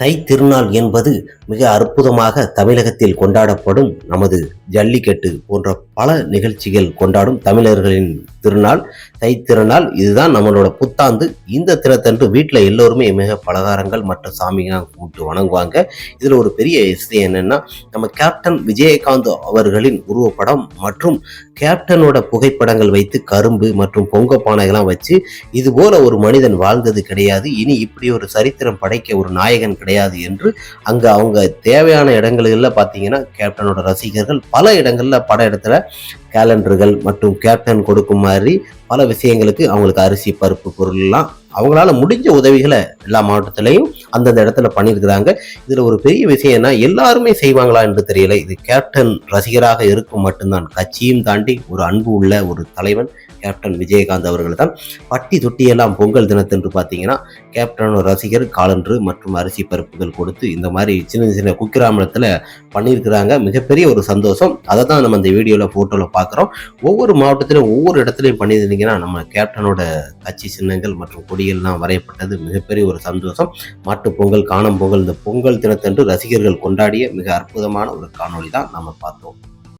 தை திருநாள் என்பது மிக அற்புதமாக தமிழகத்தில் கொண்டாடப்படும் நமது ஜல்லிக்கட்டு போன்ற பல நிகழ்ச்சிகள் கொண்டாடும் தமிழர்களின் திருநாள். தை திருநாள் இதுதான் நம்மளோட புத்தாந்து இந்த தினத்தன்று வீட்டில் எல்லோருமே மிக பலகாரங்கள் மற்றும் சாமிகளாக கூப்பிட்டு வணங்குவாங்க. இதில் ஒரு பெரிய விஷயம் என்னென்னா நம்ம கேப்டன் விஜயகாந்த் அவர்களின் உருவப்படம் மற்றும் கேப்டனோட புகைப்படங்கள் வைத்து கரும்பு மற்றும் பொங்க பானைகள்லாம் வச்சு இது போல ஒரு மனிதன் வாழ்ந்தது கிடையாது. இனி இப்படி ஒரு சரித்திரம் படைக்க ஒரு நாயகன் கிடையாது என்று அங்கே அவங்க தேவையான இடங்களில் பார்த்தீங்கன்னா கேப்டனோட ரசிகர்கள் பல பல இடங்களில் படம் இடத்துல கேலண்டர்கள் மற்றும் கேப்டன் கொடுக்கும் மாதிரி பல விஷயங்களுக்கு அவங்களுக்கு அரிசி பருப்பு பொருள்லாம் அவங்களால முடிஞ்ச உதவிகளை எல்லா மாவட்டத்திலையும் அந்தந்த இடத்துல பண்ணியிருக்கிறாங்க. இதில் ஒரு பெரிய விஷயம்னா எல்லாருமே செய்வாங்களா என்று தெரியல. இது கேப்டன் ரசிகராக இருக்கும் மட்டும்தான். கட்சியும் தாண்டி ஒரு அன்பு உள்ள ஒரு தலைவன் கேப்டன் விஜயகாந்த் அவர்கள் தான். பட்டி தொட்டியெல்லாம் பொங்கல் தினத்தன்று பார்த்தீங்கன்னா கேப்டனோட ரசிகர் காலன்று மற்றும் அரிசி பருப்புகள் கொடுத்து இந்த மாதிரி சின்ன சின்ன குக்கிராமத்தில் பண்ணியிருக்கிறாங்க. மிகப்பெரிய ஒரு சந்தோஷம். அதை தான் நம்ம இந்த வீடியோவில் ஃபோட்டோவில் பார்க்குறோம். ஒவ்வொரு மாவட்டத்திலும் ஒவ்வொரு இடத்துலையும் பண்ணியிருந்தீங்கன்னா நம்ம கேப்டனோட கட்சி சின்னங்கள் மற்றும் கொடியெல்லாம் வரையப்பட்டது. மிகப்பெரிய ஒரு சந்தோஷம். மாட்டு பொங்கல் காணும் பொங்கல் இந்த பொங்கல் தினத்தன்று ரசிகர்கள் கொண்டாடிய மிக அற்புதமான ஒரு காணொளி தான் நம்ம பார்த்தோம்.